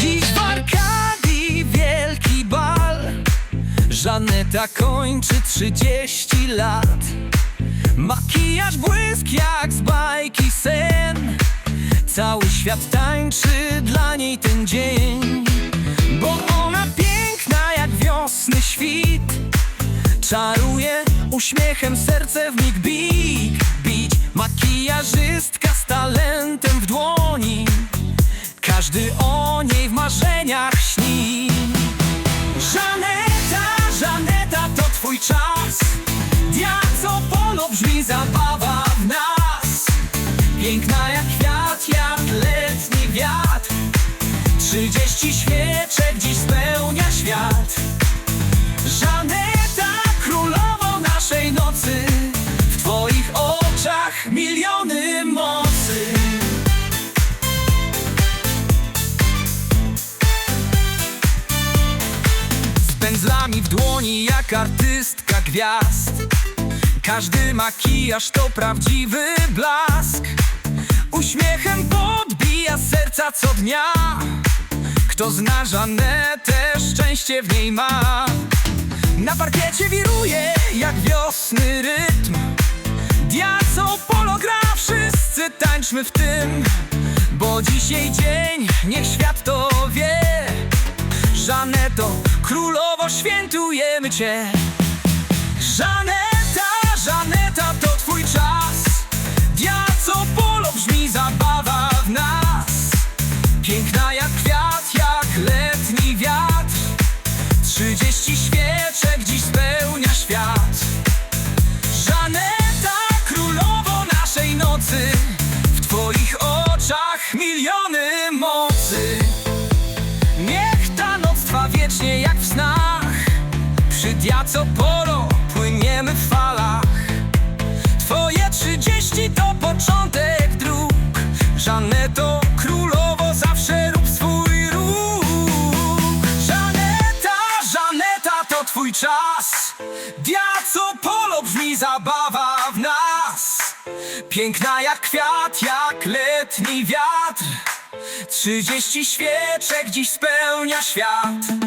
Dziś w Arkadii wielki bal. Żaneta kończy 30 lat. Makijaż błysk jak z bajki sen. Cały świat tańczy dla niej ten dzień. Bo ona piękna jak wiosny świt. Czaruje uśmiechem serce w mig bit Trzydzieści świeczek dziś spełnia świat. Żaneta, królowo naszej nocy W twoich oczach miliony mocy. Z pędzlami w dłoni jak artystka gwiazd. Każdy makijaż to prawdziwy blask. Uśmiechem podbija serca co dnia Kto zna Żanetę, szczęście w niej ma. Na parkiecie wiruje jak wiosny rytm. Diaco polo gra, wszyscy tańczmy w tym. Bo dzisiaj dzień, niech świat to wie. Żaneto, królowo, świętujemy Cię. Żaneta, Żaneta, to Twój czas. Diaco polo brzmi zabawa w nas. Piękna jak kwiat, Przy Diaco Polo płyniemy w falach. Twoje trzydzieści to początek dróg. Żaneto, królowo, zawsze rób swój ruch Żaneta, Żaneta, to twój czas. Diaco Polo brzmi zabawa w nas. Piękna jak kwiat, jak letni wiatr. Trzydzieści świeczek dziś spełnia świat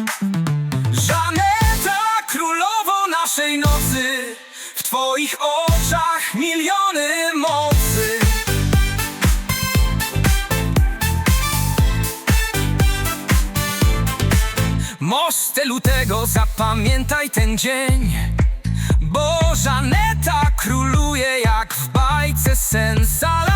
naszej nocy W twoich oczach miliony mocy. Moste lutego zapamiętaj ten dzień Bo Żaneta króluje jak w bajce sensa